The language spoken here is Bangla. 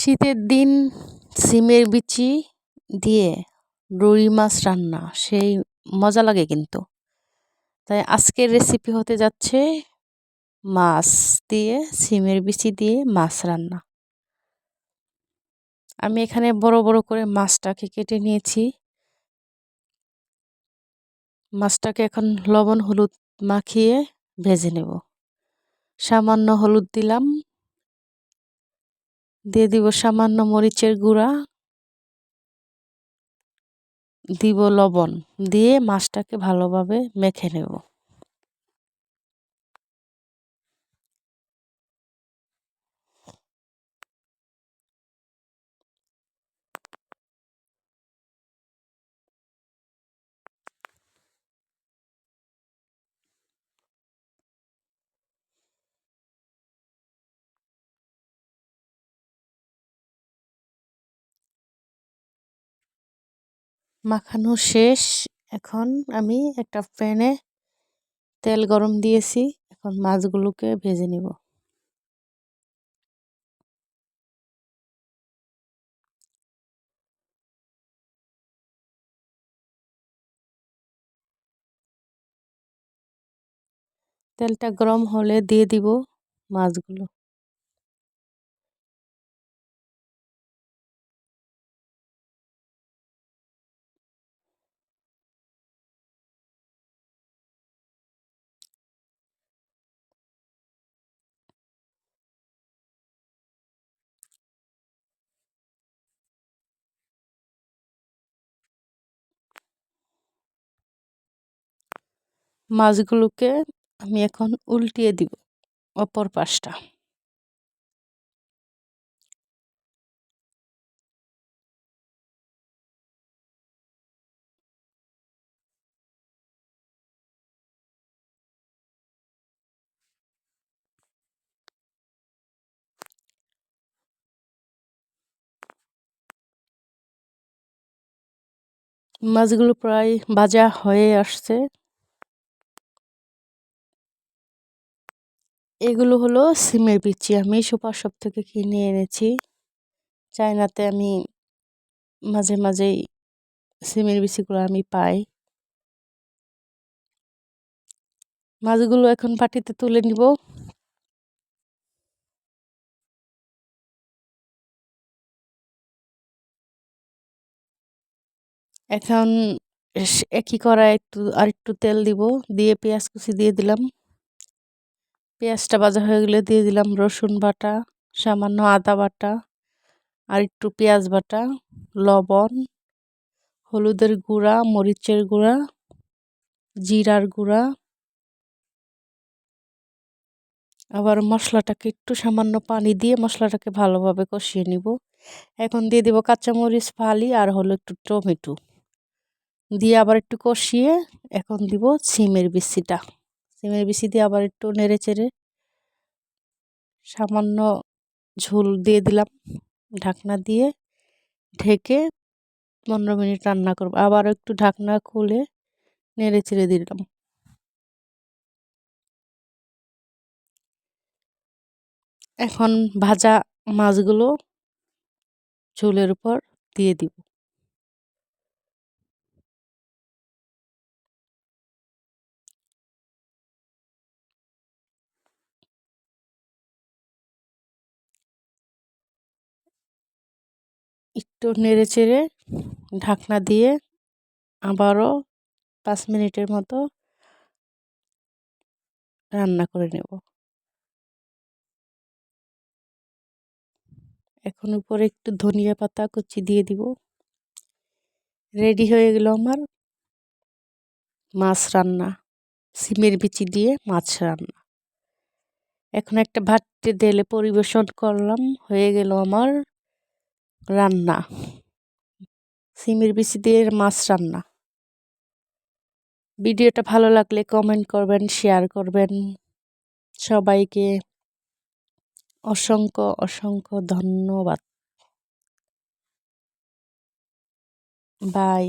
শীতের দিন সিমের বিচি দিয়ে রুই মাছ রান্না, সেই মজা লাগে কিন্তু। তাই আজকের রেসিপি হতে যাচ্ছে মাছ দিয়ে, সিমের বিচি দিয়ে মাছ রান্না। আমি এখানে বড় বড় করে মাছটাকে কেটে নিয়েছি। মাছটাকে এখন লবণ, হলুদ মাখিয়ে ভেজে নেব। সামান্য হলুদ দিলাম। দিয়ে দিব সামান্য মরিচের গুঁড়া। দিব লবণ দিয়ে মাছটাকে ভালোভাবে মেখে নেব। মাখানো শেষ। এখন আমি একটা প্যানে তেল গরম দিয়েছি। এখন মাছগুলোকে ভেজে নিব। তেলটা গরম হলে দিয়ে দিব মাছগুলো। মাছগুলোকে আমি এখন উল্টিয়ে দিব অপর পাশটা। মাছগুলো প্রায় ভাজা হয়ে আসছে। এগুলো হলো সিমের বিচি। আমি সুপার শপ থেকে কিনে এনেছি। চায়নাতে আমি মাঝে মাঝেই সিমের বিচিগুলো আমি পাই। মাছগুলো এখন পাটিতে তুলে নিব। এখন একই করা একটু আর একটু তেল দিব। দিয়ে পেঁয়াজ কুচি দিয়ে দিলাম। পেঁয়াজটা ভাজা হয়ে গেলে দিয়ে দিলাম রসুন বাটা, সামান্য আদা বাটা আর একটু পেঁয়াজ বাটা, লবণ, হলুদের গুঁড়া, মরিচের গুঁড়া, জিরার গুঁড়া। আবার মশলাটাকে একটু সামান্য পানি দিয়ে মশলাটাকে ভালোভাবে কষিয়ে নিব। এখন দিয়ে দেবো কাঁচামরিচ, ফালি আর হলো একটু টমেটো। দিয়ে আবার একটু কষিয়ে এখন দিব সিমের বিচিটা। সিমের বিচি দিয়ে আবার একটু নেড়ে চেড়ে সামান্য ঝোল দিয়ে দিলাম। ঢাকনা দিয়ে ঢেকে পনেরো মিনিট রান্না করব। আবার একটু ঢাকনা খুলে নেড়ে চেড়ে দিলাম। এখন ভাজা মাছগুলো ঝোলের উপর দিয়ে দিব। একটু নেড়ে চেড়ে ঢাকনা দিয়ে আবারও পাঁচ মিনিটের মতো রান্না করে নেব। এখন উপরে একটু ধনিয়া পাতা কুচি দিয়ে দিব। রেডি হয়ে গেল আমার মাছ রান্না, সিমের বিচি দিয়ে মাছ রান্না। এখন একটা ভাতটি দেলে পরিবেশন করলাম, হয়ে গেল আমার রান্না। সিমির বিচি দিয়ে মাছ রান্না। ভিডিওটা ভালো লাগলে কমেন্ট করবেন শেয়ার করবেন। সবাইকে অসংখ্য অসংখ্য ধন্যবাদ। বাই